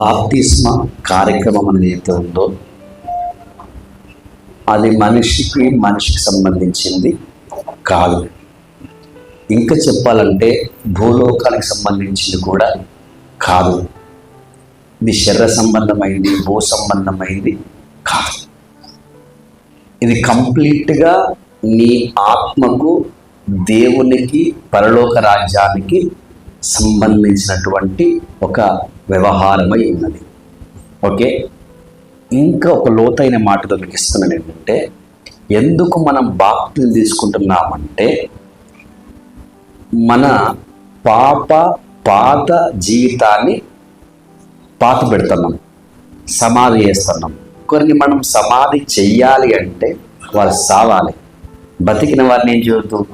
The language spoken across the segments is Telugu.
బాప్తిస్మ కార్యక్రమం అనేది ఎంత ఉందో అది మనిషికి మనిషికి సంబంధించింది కాదు. ఇంకా చెప్పాలంటే భూలోకానికి సంబంధించింది కూడా కాదు. ఇది శరీర సంబంధమైంది భూ సంబంధమైంది కాదు. ఇది కంప్లీట్గా నీ ఆత్మకు దేవునికి పరలోక రాజ్యానికి సంబంధించినటువంటి ఒక వ్యవహారమై ఉన్నది. ఓకే? ఇంకా ఒక లోతైన మాటతో మీకు ఇస్తున్నాను ఏంటంటే ఎందుకు మనం బాప్తిని తీసుకుంటున్నామంటే మన పాప పాత జీవితాన్ని పాత పెడుతున్నాం సమాధి చేస్తున్నాం. కొన్ని మనం సమాధి చెయ్యాలి అంటే వాళ్ళు సావాలి. బతికిన వారిని ఏం చేయొద్దు?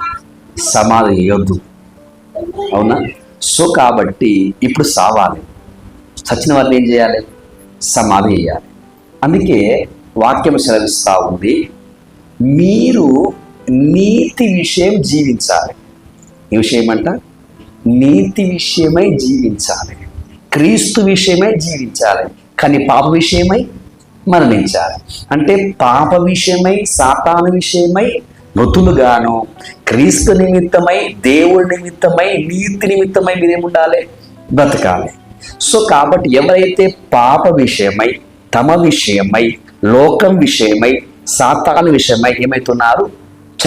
సమాధి చేయొద్దు. అవునా? సో కాబట్టి ఇప్పుడు సావాలి. చచ్చిన వారిని ఏం చేయాలి? సమాధి చేయాలి. అందుకే వాక్యం సెలవిస్తూ ఉంది మీరు నీతి విషయం జీవించాలి. ఈ విషయం అంట నీతి విషయమై జీవించాలి. క్రీస్తు విషయమై జీవించాలి. కానీ పాప విషయమై మరణించాలి. అంటే పాప విషయమై సాతాను విషయమై మృతులుగాను క్రీస్తు నిమిత్తమై దేవుడి నిమిత్తమై నీతి నిమిత్తమై మీరేముండాలి? బ్రతకాలి. సో కాబట్టి ఎవరైతే పాప విషయమై తమ విషయమై లోకం విషయమై సాతాను విషయమై ఏమవుతున్నారు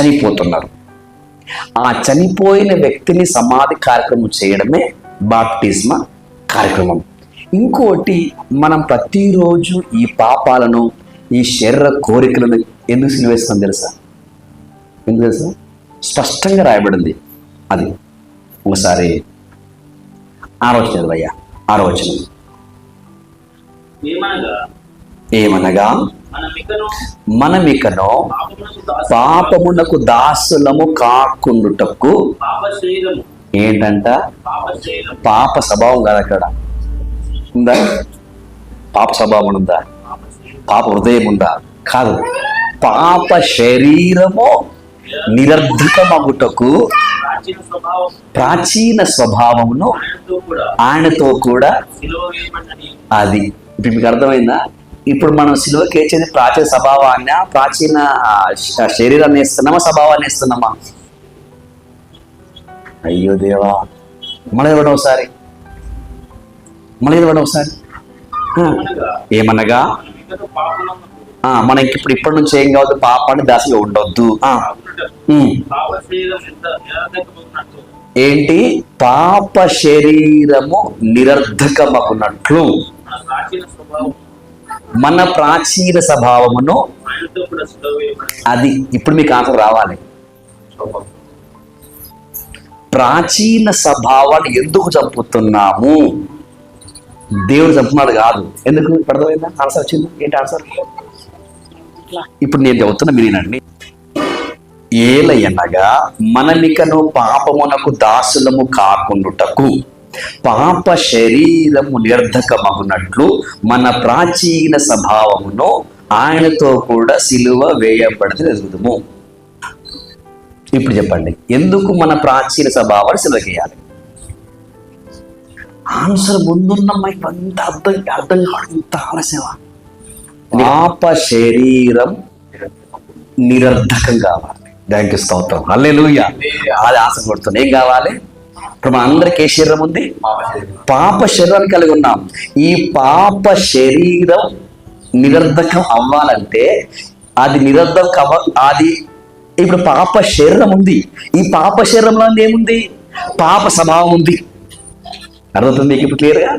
చనిపోతున్నారు. ఆ చనిపోయిన వ్యక్తిని సమాధి కార్యక్రమం చేయడమే బాప్టిజమ కార్యక్రమం. ఇంకోటి మనం ప్రతిరోజు ఈ పాపాలను ఈ శరీర కోరికలను ఎందుకు సిలివేస్తాం తెలుసా? ఎందుకు తెలుసా? స్పష్టంగా రాయబడింది. అది ఒకసారి ఆలోచన చదవయ్యా ఆలోచన ఏమనగా? ఏమనగా? మనమికను పాపమునకు దాసు పాపమునకు దాసులము కాకుండుటకు ఏంటంట? పాప స్వభావం కాదు అక్కడ. ఉందా? పాప స్వభావం ఉందా? పాప హృదయం ఉందా? కాదు. పాప శరీరము నిరర్ధకమగుటకు ప్రాచీన ప్రాచీన స్వభావమును ఆయనతో కూడా అది. ఇప్పుడు మీకు అర్థమైందా? ఇప్పుడు మనం సిలువకి వేసేది ప్రాచీన స్వభావాన్ని ప్రాచీన శరీరాన్ని ఇస్తున్నామా స్వభావాన్ని ఇస్తున్నామా అయ్యో దేవా. మళ్ళీ ఇవ్వడం ఒకసారి. మళ్ళీ ఇవ్వడం ఒకసారి. ఏమనగా? ఆ, మనకి ఇప్పుడు ఇప్పటి నుంచి ఏం కావద్దు పాపాన్ని దాసగా ఉండొద్దు. ఏంటి? పాప శరీరము నిరర్ధకమగునట్లు. మన ప్రాచీన స్వభావం మన ప్రాచీన స్వభావమును అది ఇప్పుడు మీకు ఆన్సర్ రావాలి. ప్రాచీన స్వభావాన్ని ఎందుకు చంపుతున్నాము? దేవుడు చంపుతున్నాడు కాదు. ఎందుకు? అర్థమైందా? ఆన్సర్ వచ్చింది? ఏంటి ఆన్సర్? ఇప్పుడు నేను చెబుతున్నా మీరు వినండి ఏలయనగా మనమికను పాపమునకు దాసులము కాకుండుటకు పాప శరీరము నిర్ధకమగునట్లు మన ప్రాచీన స్వభావమును ఆయనతో కూడా సిలువ వేయబడితే ఎదుగుదము ఇప్పుడు చెప్పండి ఎందుకు మన ప్రాచీన స్వభావాన్ని సిలువ చేయాలి ఆన్సర్ ముందున్న ఇవంతా అర్థం అర్థం కావడం ఇంత ఆలస్యం. పాప శరీరం నిరర్ధకం కావాలి. దానికి స్తోత్రం. హల్లెలూయా. అది ఆశ కొడుతుంది ఏం కావాలి? ఇప్పుడు మన అందరికి ఏ శరీరం ఉంది? పాప శరీరాన్ని కలిగి ఉన్నాం. ఈ పాప శరీరం నిరర్ధకం అవ్వాలంటే అది నిరర్ధకం అవ్వ అది ఇప్పుడు పాప శరీరం ఉంది. ఈ పాప శరీరంలో ఏముంది? పాప స్వభావం ఉంది. అర్థమవుతుంది మీకు ఇప్పుడు క్లియర్గా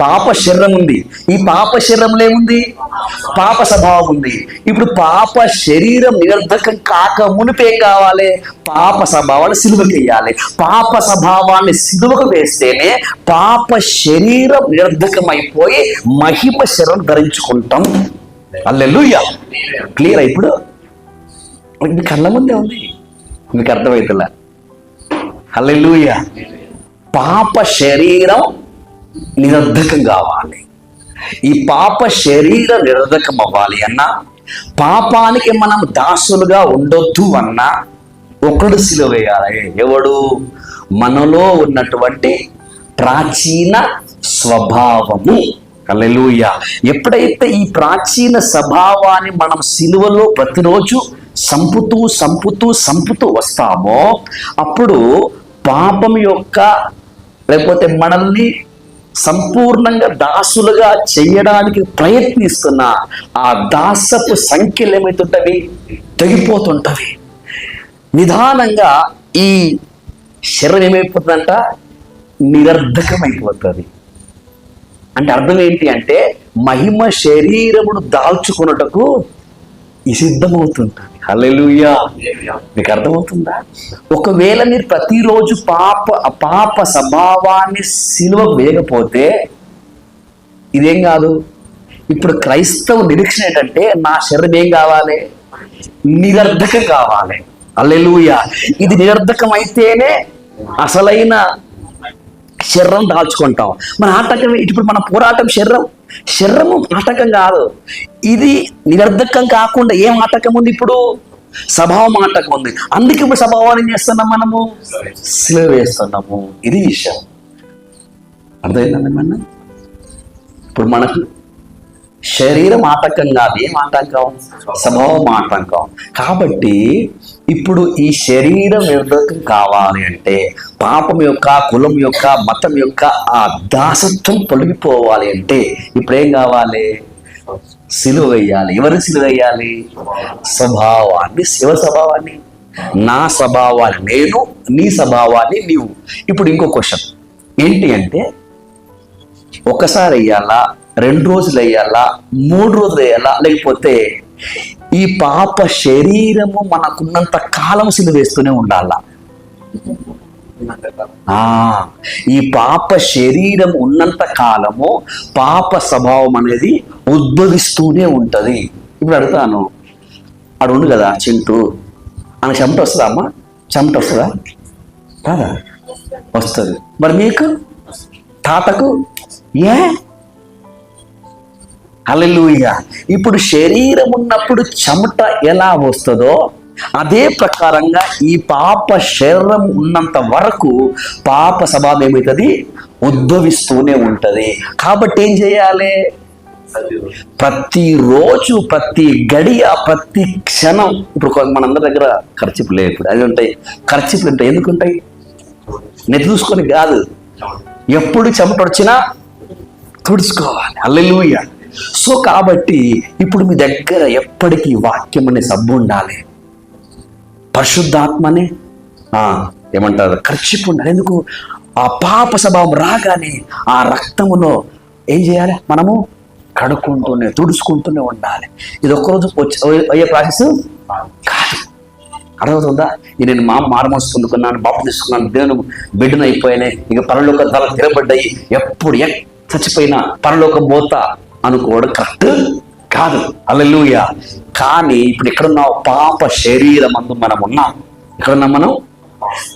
పాప శరీరం ఉంది. ఈ పాప శరీరంలో ఏముంది? పాప స్వభావం ఉంది. ఇప్పుడు పాప శరీరం నిరర్ధకం కాక మునిపే కావాలి? పాప స్వభావాన్ని సిలువకి వేయాలి. పాప స్వభావాన్ని సిలువకు వేస్తేనే పాప శరీరం నిరర్ధకం అయిపోయి మహిమ శరీరం ధరించుకుంటాం. అల్లెలుయ్య క్లియర్ ఇప్పుడు? మీ కళ్ళ ముందే ఉంది. మీకు అర్థమవుతుందా హల్లెలూయ పాప శరీరం నిరర్ధకం కావాలి ఈ పాప శరీర నిరర్ధకం అవ్వాలి అన్నా పాపానికి మనం దాసులుగా ఉండొద్దు అన్నా ఒకడు సిలువ వేయాలి. ఎవడు? మనలో ఉన్నటువంటి ప్రాచీన స్వభావము. కలెలుయ ఎప్పుడైతే ఈ ప్రాచీన స్వభావాన్ని మనం సిలువలో ప్రతిరోజు సంపుతూ సంపుతూ సంపుతూ వస్తామో అప్పుడు పాపం యొక్క లేకపోతే మనల్ని సంపూర్ణంగా దాసులుగా చేయడానికి ప్రయత్నిస్తున్న ఆ దాసపు సంఖ్యలు ఏమవుతుంటవి తగ్గిపోతుంటవి నిదానంగా ఈ శరీరం ఏమైపోతుందంట? నిరర్ధకమైపోతుంది. అంటే అర్థం ఏంటి అంటే మహిమ శరీరమును దాల్చుకున్నటకు ఈ హల్లెలూయా. మీకు అర్థమవుతుందా? ఒకవేళ మీరు ప్రతిరోజు పాప పాప స్వభావాన్ని సిలువ వేయకపోతే ఇదేం కాదు? ఇప్పుడు క్రైస్తవ నిరీక్షణ ఏంటంటే నా శరీరం ఏం కావాలి? నిరర్ధకం కావాలి. హల్లెలూయా. ఇది నిరర్ధకం అయితేనే అసలైన శరీరం దాల్చుకుంటాం మన ఆటకం ఇప్పుడు మన పోరాటం శరీరం. శరీరము ఆటకం కాదు. ఇది నిరర్ధకం కాకుండా ఏం ఆటకం ఉంది ఇప్పుడు? స్వభావం ఆటకం ఉంది. అందుకే ఇప్పుడు స్వభావాన్ని ఏం చేస్తున్నాం మనము? సిలువ వేస్తున్నాము. ఇది విషయం. అర్థమైందండి మన ఇప్పుడు మనకు శరీరం ఆటంకం కాదు ఏం ఆటంకం స్వభావం ఆటంకం కాబట్టి ఇప్పుడు ఈ శరీరం నిర్ధకం కావాలి అంటే పాపం యొక్క కులం యొక్క మతం యొక్క ఆ దాసత్వం తొలగిపోవాలి అంటే ఇప్పుడు ఏం కావాలి? సిలువ వేయాలి. ఎవరు సిలువ వేయాలి? స్వభావాన్ని శివ స్వభావాన్ని. నా స్వభావాన్ని నేను నీ స్వభావాన్ని నీవు. ఇప్పుడు ఇంకో క్వశ్చన్. ఏంటి అంటే ఒకసారి వేయాలా? రెండు రోజులు వేయాలా మూడు రోజులు వేయాలా లేకపోతే ఈ పాప శరీరము మనకున్నంత కాలం సిలువేస్తూనే ఉండాలా. ఈ పాప శరీరం ఉన్నంత కాలము పాప స్వభావం అనేది ఉద్భవిస్తూనే ఉంటది. ఇప్పుడు అడుగుతాను. అడు కదా చింటూ. అని చెమట వస్తుందా అమ్మా? చెమట వస్తుందా? కాదా? వస్తుంది. మరి మీకు తాతకు? ఏ? హల్లెలూయా. ఇప్పుడు శరీరం ఉన్నప్పుడు చెమట ఎలా వస్తుందో అదే ప్రకారంగా ఈ పాప శరీరం ఉన్నంత వరకు పాప స్వభావం ఏమవుతుంది? ఉద్భవిస్తూనే ఉంటది. కాబట్టి ఏం చేయాలి? ప్రతిరోజు ప్రతి గడియ ప్రతి క్షణం ఇప్పుడు మనందరి దగ్గర ఖర్చులు లేవు ఇప్పుడు. అది ఉంటాయి. ఖర్చులు ఉంటాయి ఎందుకు ఉంటాయి? చూసుకొని కాదు. ఎప్పుడు చెమట వచ్చినా తుడుచుకోవాలి. అల్లెలుయ్య సో కాబట్టి ఇప్పుడు మీ దగ్గర ఎప్పటికీ వాక్యం అనే సబ్బు ఉండాలి. పరిశుద్ధాత్మనే ఆ, ఏమంటారు? ఖర్చిపు ఉండాలి. ఎందుకు? ఆ పాప స్వభావం రాగానే ఆ రక్తములో ఏం చేయాలి? మనము కడుక్కుంటూనే తుడుచుకుంటూనే ఉండాలి. ఇది ఒక్కరోజు అయ్యే ప్రాసెస్? కాదు. అర్థమవుతుందా ఇది నేను మా మారమోసు పొందుకున్నాను బాపు తీసుకున్నాను దేవుని బిడ్డను అయిపోయినాయి ఇక పరలోక తల తిరబడ్డాయి ఎప్పుడు ఎక్ చచ్చిపోయినా పరలోకం అనుకోవడం కరెక్ట్ కాదు. అల్లెలుయ కానీ ఇప్పుడు ఎక్కడున్నావు? పాప శరీరం అందు మనం ఉన్నాం ఎక్కడున్నాం మనం?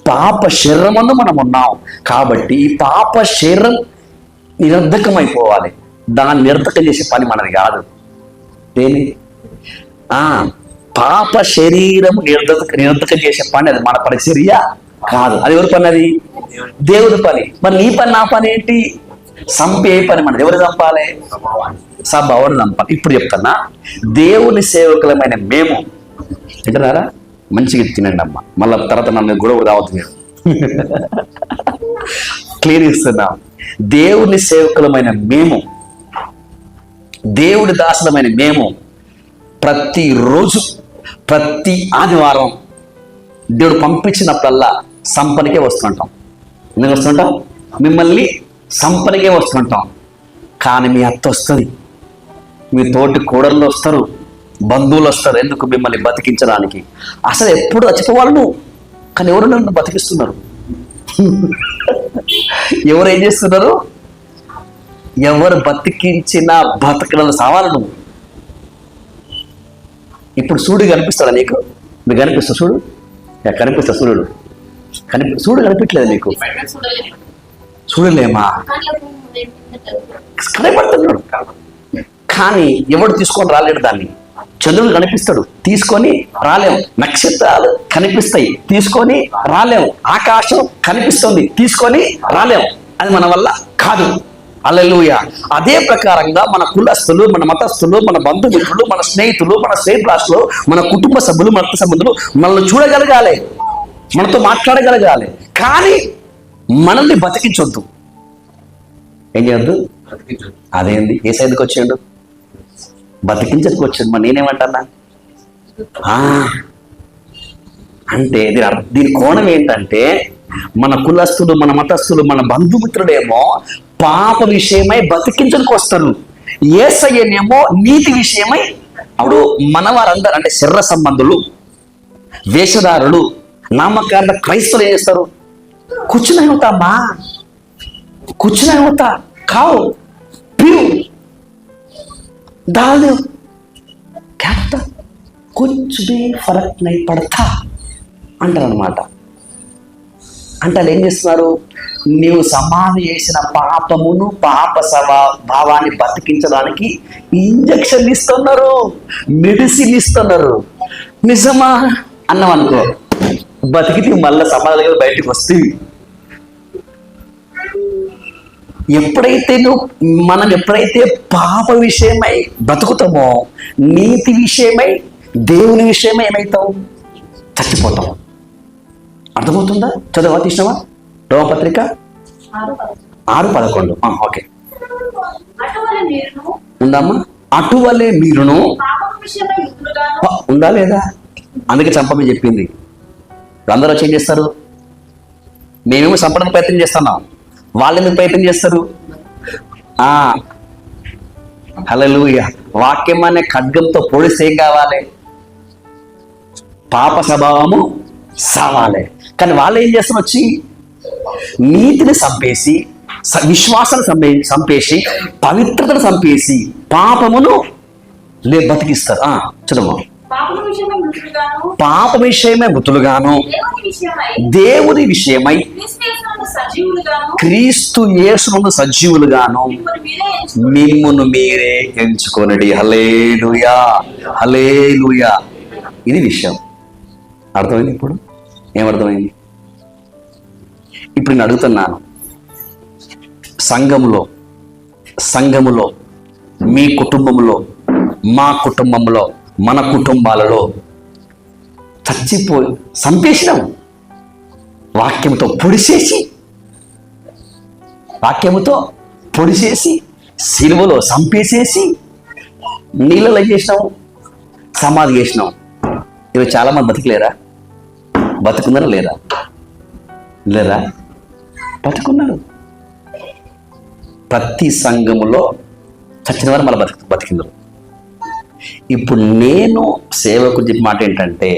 పాప శరీరం అందు మనం ఉన్నాం కాబట్టి ఈ పాప శరీరం నిరర్ధకం అయిపోవాలి దాన్ని నిరర్ధకం చేసే పని మనది కాదు. దేని? ఆ పాప శరీరం నిరర్ధక నిరర్ధకం చేసే పని అది మన పరిచర్య కాదు. అది ఎవరి పని అది? దేవుడి పని. మరి నీ పని నా పని ఏంటి? సంపే పని మనది. ఎవరు చంపాలి? సభ చంపాలి? ఇప్పుడు చెప్తున్నా దేవుని సేవకులమైన మేము. తింటున్నారా మంచిగా తినండి అమ్మ. మళ్ళీ తర్వాత నన్ను గొడవ రావద్దు మీరు. క్లియర్ ఇస్తున్నాం దేవుని సేవకులమైన మేము. దేవుడి దాసులమైన మేము ప్రతిరోజు ప్రతి ఆదివారం దేవుడు పంపించినప్పుడల్లా సంపనికే వస్తుంటాం. ఎందుకు వస్తుంటాం? మిమ్మల్ని సంపనికే వస్తుంటాం. కానీ మీ అత్త వస్తుంది. మీ తోటి కోడళ్ళు వస్తారు. బంధువులు వస్తారు. ఎందుకు మిమ్మల్ని బతికించడానికి? అసలు ఎప్పుడు చచ్చిపోవాలి నువ్వు కానీ ఎవరు నన్ను బతికిస్తున్నారు? ఎవరు ఏం చేస్తున్నారు? ఎవరు బతికించినా బతకలను సావాలి నువ్వు ఇప్పుడు సూడు కనిపిస్తాడా నీకు? మీకు కనిపిస్తా చూడు కనిపిస్తా సూర్యుడు. కనిపి సూడు కనిపించలేదు నీకు. చూడలేమా? కనబడుతున్నాడు కానీ ఎవడు తీసుకొని రాలేడు దాన్ని? చంద్రుడు కనిపిస్తాడు. తీసుకొని రాలేం. నక్షత్రాలు కనిపిస్తాయి. తీసుకొని రాలేం. ఆకాశం కనిపిస్తుంది. తీసుకొని రాలేం. అది మన వల్ల కాదు. అల్లెలుయ. అదే ప్రకారంగా మన కులస్తులు మన మతస్థులు మన బంధుమిత్రులు మన స్నేహితులు మన స్నేహితులు మన కుటుంబ సభ్యులు మన సంబంధులు మనల్ని చూడగలగాలి. మనతో మాట్లాడగలగాలి. కానీ మనల్ని బతికించొద్దు. ఏం చేయొద్దు? అదేంది ఏ సైడ్కి వచ్చాడు బతికించకు వచ్చాడు మరి నేనేమంటానా ఆ, అంటే దీని దీని కోణం ఏంటంటే మన కులస్తులు మన మతస్థులు మన బంధుమిత్రుడేమో పాప విషయమై బతికించడానికి వస్తారు. ఏసయ్యనేమో నీతి విషయమై అప్పుడు మన వారందరూ అంటే శర్ర సంబంధులు వేషధారులు నామకారణ క్రైస్తవులు ఏం చేస్తారు? కూర్చుని అవుతామా కూర్చుని అవుతా కావు పిరు डाल दो क्या पता कुछ भी फर्क नहीं पड़ता అంటారు అనమాట అంటే వాళ్ళు ఏం చేస్తున్నారు నీవు సమాధి చేసిన పాపమును పాప సవా భావాన్ని బతికించడానికి ఇంజక్షన్ ఇస్తున్నారు మెడిసిన్ ఇస్తున్నారు నిజమా అన్నాం అనుకో బతికితే మళ్ళీ సమాధి బయటకు వస్తుంది ఎప్పుడైతే నువ్వు మనం ఎప్పుడైతే పాప విషయమై బ్రతుకుతామో నీతి విషయమై దేవుని విషయమై ఏమవుతావు చచ్చిపోతాం అర్థమవుతుందా? చదవా తీసినవా రోమపత్రిక? ఆరు పదకొండు. ఆ, ఓకే. ఉందమ్మా? అటువలే మీరును. ఉందా లేదా? అందుకే చంపమని చెప్పింది. అందరూ వచ్చి ఏం చేస్తారు? మేమేమో చంపడానికి ప్రయత్నం చేస్తున్నాం. వాళ్ళు ఎందుకు ప్రయత్నం చేస్తారు? ఆ. హల్లెలూయా. వాక్యం అనే ఖడ్గంతో పొడిస్తే ఏం కావాలి? పాప స్వభావము సావాలి. కానీ వాళ్ళు ఏం చేస్తారు వచ్చి? నీతిని చంపేసి విశ్వాసాన్ని సంపే చంపేసి పవిత్రతను సంపేసి పాపమును లే బతికిస్తారు. ఆ, పాపం విషయమై మృతులుగాను దేవుని విషయమై? క్రీస్తు యేసునందు సజీవులుగాను మిమ్మును మీరే ఎంచుకొనడి. హలేలుయా హలేలుయా ఇది విషయం. అర్థమైంది ఇప్పుడు? ఏమర్థమైంది? ఇప్పుడు నేను అడుగుతున్నాను. సంఘములో సంఘములో మీ కుటుంబంలో మా కుటుంబంలో మన కుటుంబాలలో చచ్చిపో చంపేసినాం వాక్యంతో పొడిసేసి వాక్యముతో పొడిసేసి సిలువలో చంపేసేసి నీళ్ళలో చేసినాం సమాధి చేసినాం ఇవి చాలా మంది బతికలేరా? బతుకున్నారా లేరా లేరా? బతుకున్నారు. ప్రతి సంఘములో చచ్చిన వారు మళ్ళీ బతికి బతికిందరు ఇప్పుడు నేను సేవకు చెప్పిన మాట ఏంటంటే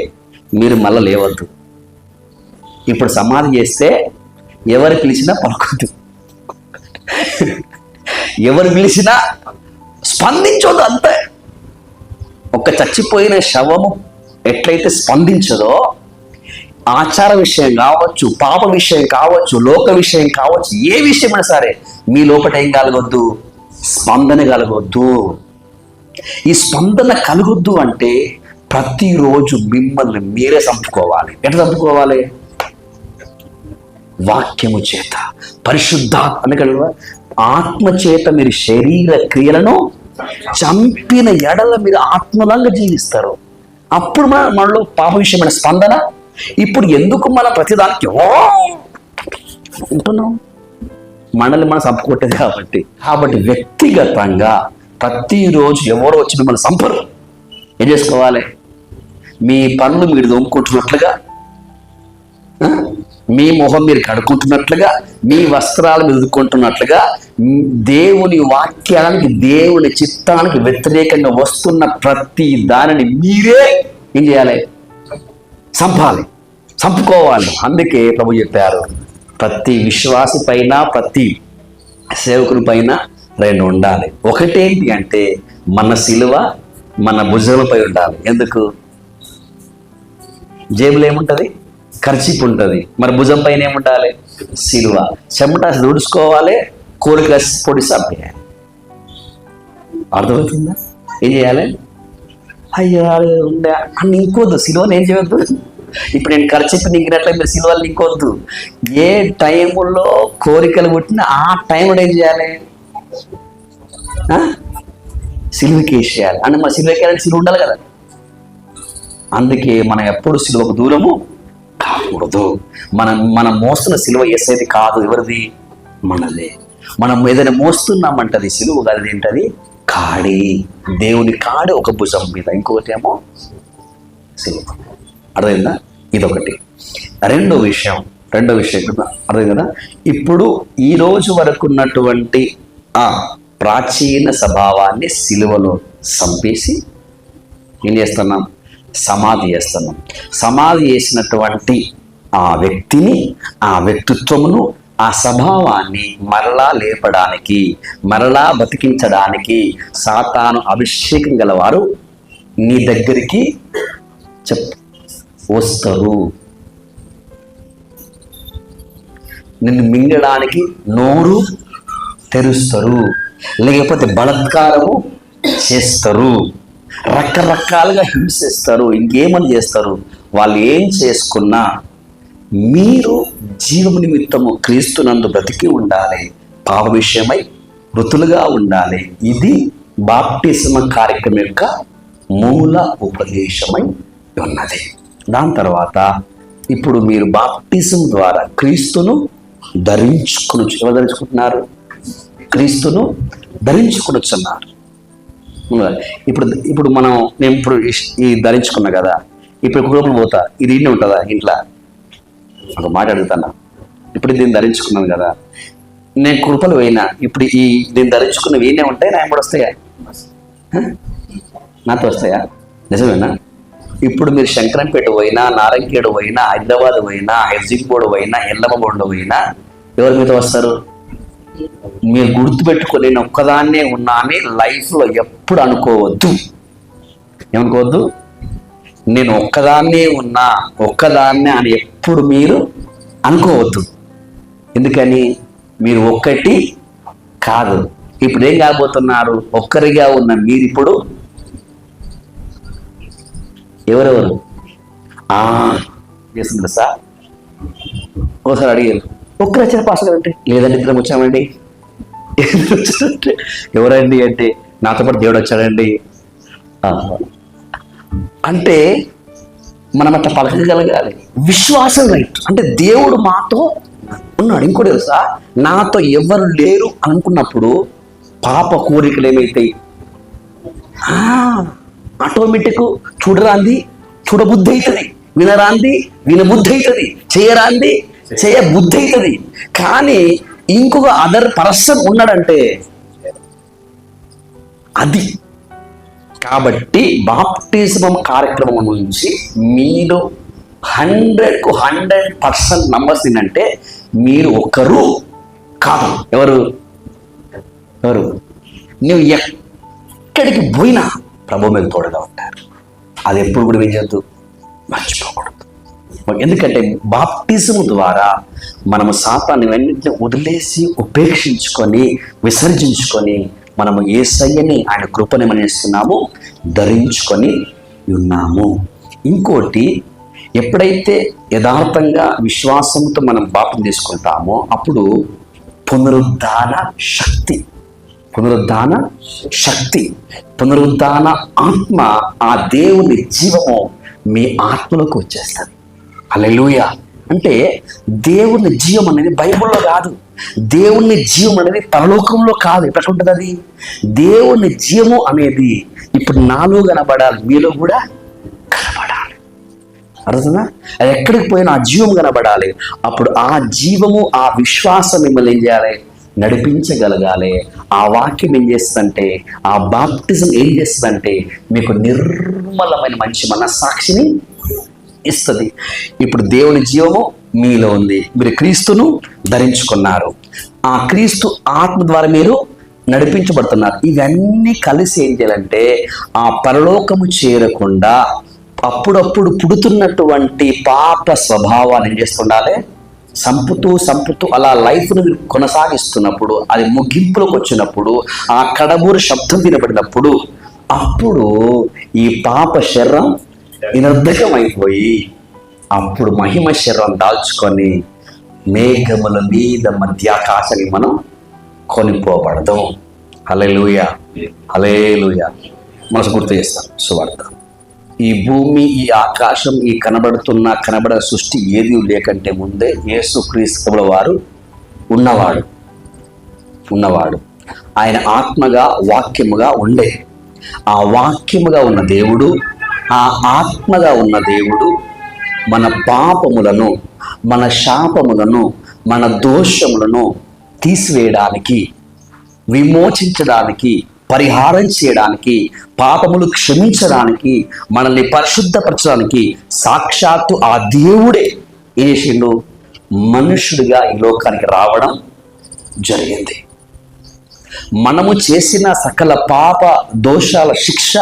మీరు మళ్ళీ లేవద్దు. ఇప్పుడు సమాధి చేస్తే ఎవరు పిలిచినా పలకొద్దు. ఎవరు పిలిచినా స్పందించొద్దు అంతే. ఒక చచ్చిపోయిన శవము ఎట్లయితే స్పందించదో ఆచార విషయం కావచ్చు పాప విషయం కావచ్చు లోక విషయం కావచ్చు ఏ విషయమైనా సరే మీ లోపల ఏం కలగొద్దు? స్పందన కలగొద్దు. ఈ స్పందన కలగొద్దు అంటే ప్రతిరోజు మిమ్మల్ని మీరే చంపుకోవాలి. ఎట్లా చంపుకోవాలి? వాక్యము చేత పరిశుద్ధాత్మ అనగలవా ఆత్మ చేత మీరు శరీర క్రియలను చంపిన ఎడల మీరు ఆత్మలంగా జీవిస్తారు. అప్పుడు మన మనలో పాప విషయమైన స్పందన ఇప్పుడు ఎందుకు మన ప్రతిదానికి ఓ ఉంటున్నాం? మనల్ని మనం చంపుకుంటుంది కాబట్టి. కాబట్టి వ్యక్తిగతంగా ప్రతిరోజు ఎవరో వచ్చి మిమ్మల్ని చంపరు. ఏం చేసుకోవాలి? మీ పనులు మీరు దోముకుంటున్నట్లుగా మీ మొహం మీరు కడుక్కుంటున్నట్లుగా మీ వస్త్రాలు ఎదుర్కొంటున్నట్లుగా దేవుని వాక్యానికి దేవుని చిత్తానికి వ్యతిరేకంగా వస్తున్న ప్రతి దానిని మీరే ఏం చేయాలి? చంపాలి. చంపుకోవాలి. అందుకే ప్రభు చెప్పారు ప్రతి విశ్వాసి పైన ప్రతి సేవకుని పైన రెండు ఉండాలి. ఒకటేంటి అంటే మన సిలువ మన భుజములపై ఉండాలి. ఎందుకు? జేబులో ఏముంటుంది? ఖర్చీపు ఉంటుంది. మరి భుజం పైన ఏముండాలి? సిలువ. చెమట దుడుచుకోవాలి కోరికల పొడి సాపేయాలి. అర్థమవుతుందా? ఏం చేయాలి? అయ్యో ఉండే అని ఇంకోద్దు సిలువలు ఏం చేయొద్దు. ఇప్పుడు నేను ఖర్చు నింగినట్లే మీరు సిలువలు ఇంకొద్దు. ఏ టైములో కోరికలు పుట్టినా ఆ టైంలో ఏం చేయాలి? ఆ? సిలువకి వేసేయాలి. అంటే మా సిలువకి వేయాలంటే సిలువ ఉండాలి కదా. అందుకే మనం ఎప్పుడు సిలువకు దూరము కాకూడదు. మనం మనం మోస్తున్న సిలువ ఎస్ఐది కాదు ఎవరిది? మనదే. మనం ఏదైనా మోస్తున్నామంటది సిలువ కాదు ఏంటది? కాడి. దేవుని కాడి ఒక భుజం మీద. ఇంకొకటి ఏమో? సిలువ. అర్థమైందా? ఇదొకటి. రెండో విషయం రెండో విషయం అర్థం కదా? ఇప్పుడు ఈ రోజు వరకు ఉన్నటువంటి ఆ ప్రాచీన స్వభావాన్ని సిలువలో సంపేసి ఏం చేస్తున్నాం? సమాధి చేస్తున్నాం. సమాధి చేసినటువంటి ఆ వ్యక్తిని ఆ వ్యక్తిత్వమును ఆ స్వభావాన్ని మరలా లేపడానికి మరలా బతికించడానికి సాతాను అభిషేకం గలవారు నీ దగ్గరికి చెప్ వస్తారు. నిన్ను మింగడానికి నోరు తెరుస్తారు. లేకపోతే బలత్కారము చేస్తారు. రకరకాలుగా హింసిస్తారు ఇంకేమని చేస్తారు? వాళ్ళు ఏం చేసుకున్నా మీరు జీవం నిమిత్తము క్రీస్తునందు బ్రతికి ఉండాలి. పాప విషయమై మృతులుగా ఉండాలి. ఇది బాప్టిజమ కార్యక్రమం యొక్క మూల ఉపదేశమై ఉన్నది. దాని తర్వాత ఇప్పుడు మీరు బాప్టిజం ద్వారా క్రీస్తును ధరించుకుని ఎవరు ధరించుకుంటున్నారు? క్రీస్తును ధరించుకునుచున్నారు. ఇప్పుడు ఇప్పుడు మనం నేను ఇప్పుడు ఈ ధరించుకున్నా కదా ఇప్పుడు లోపల పోతా ఇది ఇన్ని ఉంటుందా ఇంట్లో? ఒక మాట అడుగుతాను? ఇప్పుడు దీన్ని ధరించుకున్నాను కదా నేను కృపలు పోయినా ఇప్పుడు ఈ దీన్ని ధరించుకున్న వీనే ఉంటాయి నా కూడా వస్తాయా? నాతో వస్తాయా? నిజమేనా? ఇప్పుడు మీరు శంకరంపేట పోయినా నారంకేడు పోయినా హైదరాబాద్ పోయినా హెజ్జింగ్బోర్డు పోయినా ఎల్లమ్మబోర్డు పోయినా ఎవరి మీద వస్తారు? మీరు గుర్తుపెట్టుకొని నేను ఒక్కదాన్నే ఉన్నా అని లైఫ్లో ఎప్పుడు అనుకోవద్దు. ఏమనుకోవద్దు? నేను ఒక్కదాన్నే ఉన్నా ఒక్కదాన్నే అని ఎప్పుడు మీరు అనుకోవద్దు. ఎందుకని? మీరు ఒక్కటి కాదు. ఇప్పుడు ఏం కాబోతున్నారు? ఒక్కరిగా ఉన్న మీరు ఇప్పుడు ఎవరెవరు? ఆ చేస్తుంది సార్. ఒకసారి అడిగారు. ఒక్కరు వచ్చారు పాస్ కదంటే లేదండి ఇద్దరం వచ్చామండి. ఎవరండి అంటే? నాతో పాటు దేవుడు వచ్చాడండి. అంటే మనం అట్లా పలకగలగాలి. విశ్వాసం రైట్ అంటే దేవుడు మాతో ఉన్నాడు. ఇంకోటి తెలుసా? నాతో ఎవరు లేరు అనుకున్నప్పుడు పాప కోరికలు ఏమైతాయి? ఆటోమేటిక్ చూడరాంది చూడబుద్ధి అవుతుంది వినరాంది వినబుద్ధి అవుతుంది చేయరాంది చేయ బుద్ధి అవుతుంది కానీ ఇంకొక అదర్ పర్సన్ ఉన్నాడంటే అది. కాబట్టి బాప్టిజం కార్యక్రమం నుంచి మీరు హండ్రెడ్కు హండ్రెడ్ పర్సెంట్ నంబర్స్ ఏంటంటే మీరు ఒకరు కాదు. ఎవరు? ఎవరు? నువ్వు ఎక్కడికి పోయినా ప్రభు మీద తోడుగా ఉంటారు. అది ఎప్పుడు కూడా ఏం చేద్దు మర్చిపోకూడదు. ఎందుకంటే బాప్టిజం ద్వారా మనము సాతాన్ని వెన్నింటిని వదిలేసి ఉపేక్షించుకొని విసర్జించుకొని మనము ఏసయ్యని ఆయన కృపని మనం ధరించుకొని ఉన్నాము. ఇంకోటి ఎప్పుడైతే యథార్థంగా విశ్వాసంతో మనం బాప్యం తీసుకుంటామో అప్పుడు పునరుద్ధాన శక్తి. పునరుద్ధాన శక్తి. పునరుద్ధాన ఆత్మ ఆ దేవుని జీవము మీ ఆత్మలోకి వచ్చేస్తుంది. అలెలుయ అంటే దేవుని జీవం అనేది బైబిల్లో కాదు దేవుని జీవం అనేది పరలోకంలో కాదు. ఎట్లా ఉంటుంది అది? దేవుని జీవము అనేది ఇప్పుడు నాలో కనబడాలి మీలో కూడా కనబడాలి. అర్థమా అది ఎక్కడికి పోయినా ఆ జీవం కనబడాలి. అప్పుడు ఆ జీవము ఆ విశ్వాసం మిమ్మల్ని ఏం చేయాలి? నడిపించగలగాలి. ఆ వాక్యం ఏం చేస్తుందంటే ఆ బాప్టిజం ఏం చేస్తుందంటే మీకు నిర్మలమైన మంచి మనస్సాక్షిని ఇస్తుంది. ఇప్పుడు దేవుని జీవము మీలో ఉంది. మీరు క్రీస్తును ధరించుకున్నారు. ఆ క్రీస్తు ఆత్మ ద్వారా మీరు నడిపించబడుతున్నారు. ఇవన్నీ కలిసి ఏం చేయాలంటే ఆ పరలోకము చేరకుండా అప్పుడప్పుడు పుడుతున్నటువంటి పాప స్వభావాన్ని ఏం చేస్తుండాలి సంపుతూ సంపుతూ అలా లైఫ్ను మీరు కొనసాగిస్తున్నప్పుడు అది ముగింపులోకి వచ్చినప్పుడు ఆ కడబూరు శబ్దం వినబడినప్పుడు అప్పుడు ఈ పాప శరీరం నిరర్ధకమైపోయి అప్పుడు మహిమ శరం దాల్చుకొని మేఘముల మీద మధ్యాకాశాన్ని మనం కొనిపోబడదు. హలేలుయ హలేలుయ మనసు గుర్తు చేస్తాం సువార్త. ఈ భూమి ఈ ఆకాశం ఈ కనబడుతున్న కనబడ సృష్టి ఏది లేకంటే ముందే యేసు క్రీస్తుల వారు ఉన్నవాడు. ఉన్నవాడు. ఆయన ఆత్మగా వాక్యముగా ఉండే. ఆ వాక్యముగా ఉన్న దేవుడు ఆ ఆత్మగా ఉన్న దేవుడు మన పాపములను మన శాపములను మన దోషములను తీసివేయడానికి విమోచించడానికి పరిహారం చేయడానికి పాపములు క్షమించడానికి మనల్ని పరిశుద్ధపరచడానికి సాక్షాత్తు ఆ దేవుడే ఏషిలో మనుషుడిగా ఈ లోకానికి రావడం జరిగింది. మనము చేసిన సకల పాప దోషాల శిక్ష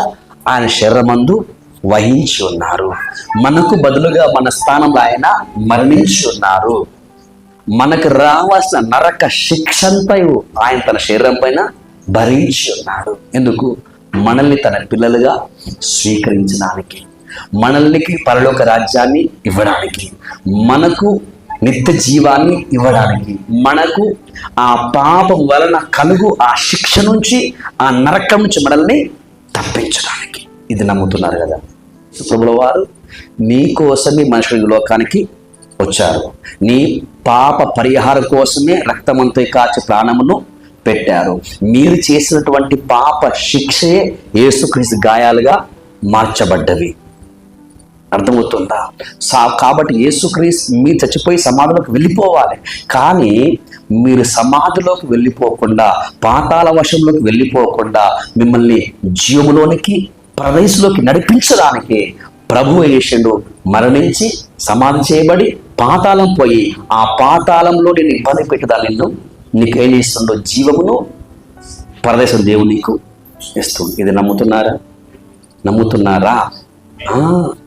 ఆయన శరీరమందు వహించి ఉన్నారు మనకు బదులుగా మన స్థానంలో ఆయన మరణించి ఉన్నారు మనకు రావాల్సిన నరక శిక్షంపై ఆయన తన శరీరం పైన భరించి ఉన్నాడు ఎందుకు? మనల్ని తన పిల్లలుగా స్వీకరించడానికి మనల్ని పరలోక రాజ్యాన్ని ఇవ్వడానికి మనకు నిత్య జీవాన్ని ఇవ్వడానికి మనకు ఆ పాపం వలన కలుగు ఆ శిక్ష నుంచి ఆ నరకం నుంచి మనల్ని తప్పించడానికి. ఇది నమ్ముతున్నారు కదా. ప్రభుల వారు నీ కోసమే మనుషుల లోకానికి వచ్చారు. నీ పాప పరిహారం కోసమే రక్తమంతో కాచి ప్రాణమును పెట్టారు. మీరు చేసినటువంటి పాప శిక్షయే యేసుక్రీస్తు గాయాలుగా మార్చబడ్డవి. అర్థమవుతుందా? సా కాబట్టి యేసుక్రీస్తు మీరు చచ్చిపోయి సమాధిలోకి వెళ్ళిపోవాలి. కానీ మీరు సమాధిలోకి వెళ్ళిపోకుండా పాతాల వశంలోకి వెళ్ళిపోకుండా మిమ్మల్ని జీవులోనికి ప్రదేశంలోకి నడిపించడానికి ప్రభు యేషుడు మరణించి సమాధి చేయబడి పాతాళం పోయి ఆ పాతాళంలో నేను ఇబ్బంది పెట్టదా నిన్ను. నీకేం ఇస్తుండో జీవమును పరదేశం దేవుడు నీకు ఇస్తుంది ఇది నమ్ముతున్నారా? నమ్ముతున్నారా? ఆ,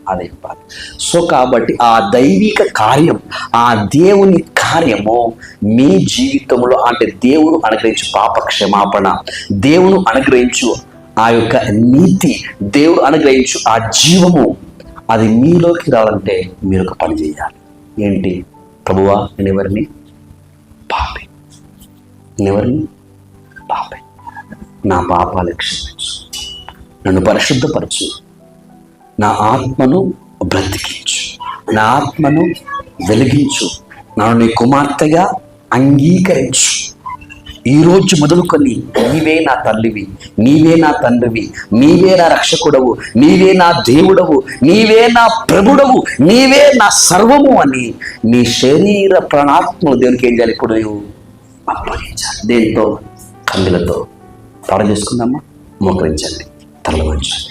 అదే చెప్పాలి సో కాబట్టి ఆ దైవిక కార్యం ఆ దేవుని కార్యము మీ జీవితంలో అంటే దేవుడు అనుగ్రహించు పాప క్షమాపణ దేవుడు అనుగ్రహించు ఆ యొక్క నీతి దేవుడు అనుగ్రహించు ఆ జీవము అది మీలోకి రావాలంటే మీరు ఒక పని చేయాలి. ఏంటి? ప్రభువా నేను ఎవరిని? పాపి. నేను ఎవరిని? నా పాపాలు క్షమించు నన్ను పరిశుద్ధపరచు. నా ఆత్మను బ్రతికించు. నా ఆత్మను వెలిగించు. నన్ను నీ కుమార్తెగా అంగీకరించు. ఈ రోజు మొదలుకొని నీవే నా తల్లివి నీవే నా తండ్రివి నీవే నా రక్షకుడవు నీవే నా దేవుడవు నీవే నా ప్రభుడవు నీవే నా సర్వము అని నీ శరీర ప్రాణాత్మలు దేవునికి ఏం చేయాలి ఇప్పుడు నువ్వు అప్పగించాలి. దేంతో కందులతో పాడ చేసుకుందామా? మోకరించండి. తల వంచండి